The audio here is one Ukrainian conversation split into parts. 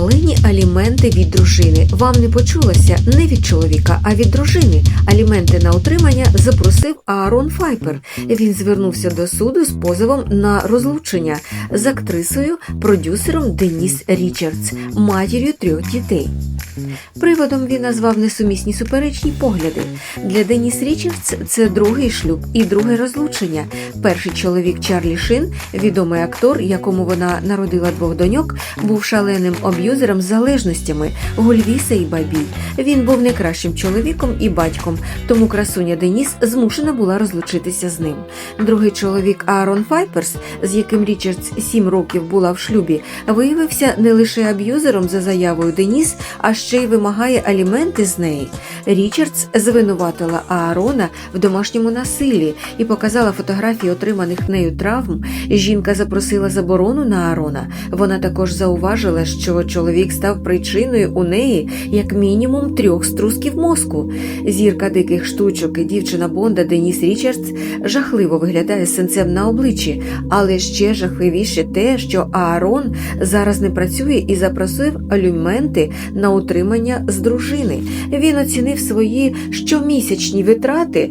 Шалені аліменти від дружини. Вам не почулося не від чоловіка, а від дружини. Аліменти на утримання запросив Аарон Файпер. Він звернувся до суду з позовом на розлучення з актрисою, продюсером Деніс Річардс, матір'ю трьох дітей. Приводом він назвав несумісні суперечні погляди. Для Деніс Річардс це другий шлюб і друге розлучення. Перший чоловік Чарлі Шин, відомий актор, якому вона народила двох доньок, був шаленим аб'юзером з залежностями Гульвіса і Бабій. Він був не кращим чоловіком і батьком, тому красуня Деніс змушена була розлучитися з ним. Другий чоловік Аарон Файперс, з яким Річардс сім років була в шлюбі, виявився не лише аб'юзером за заявою Деніс, а ще й вимагає аліменти з неї. Річардс звинуватила Аарона в домашньому насиллі і показала фотографії отриманих нею травм. Жінка запросила заборону на Аарона. Вона також зауважила, що чоловік став причиною у неї як мінімум трьох струсків мозку. Зірка диких штучок і дівчина Бонда Деніс Річардс жахливо виглядає з синцем на обличчі, але ще жахливіше те, що Аарон зараз не працює і запросив алюменти на утримання з дружини. Він оцінив свої щомісячні витрати.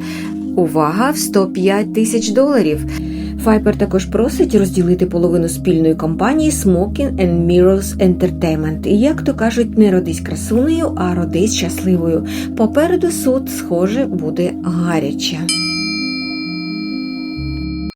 Увага в 105 тисяч доларів. Файпер також просить розділити половину спільної компанії Smoking and Mirrors Entertainment. І як то кажуть, не родись красунею, а родись щасливою. Попереду суд, схоже, буде гаряче.